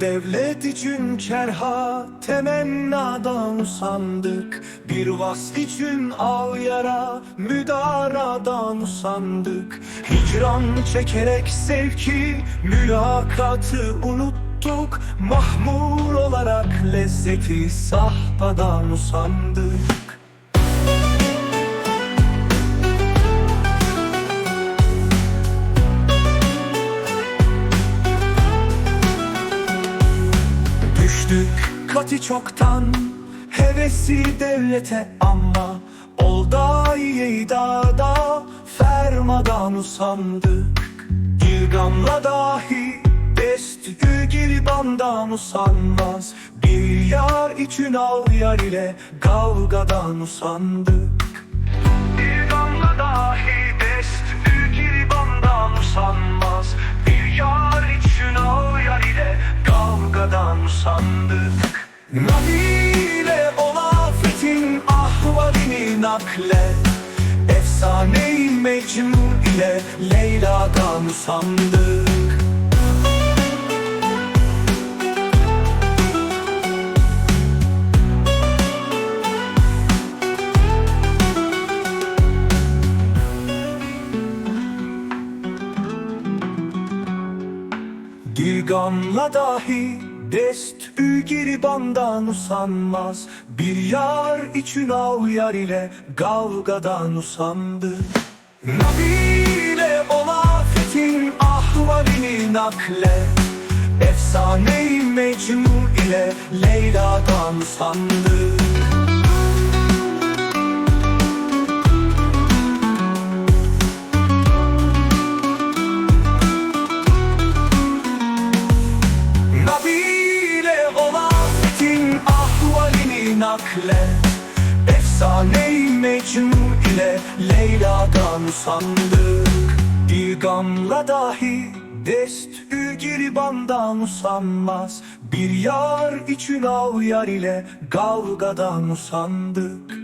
devlet için kerha temennadan usandık. Bir vasf için al yara müdaradan usandık. Hicran çekerek sevki mülakatı unuttuk. Mahmur olarak lezzeti sahpadan usandık Düştük katı çoktan Hevesi devlete ama Ol da Fermadan usandık. Girgamla dahi Dest giribandan usanmaz. Bir yar için al yar ile Kavgadan usandık. Bir damla dahi usandık Nabile ol afetin ahvalini nakle. Efsane-i Mecnun ile Leyla'dan usandık. Girgamla dahi dest giribandan usanmaz. Bir yar için av yar ile kavgadan usandı. Nabile ol afetin ahvalini nakle. Efsane-i Mecnun ile Leyla'dan usandı nakle Efsane-i Mecnun ile Leyla'dan usandık. Bir dahi dest giribandan usanmaz. Bir yar için av yar ile kavgadan usandık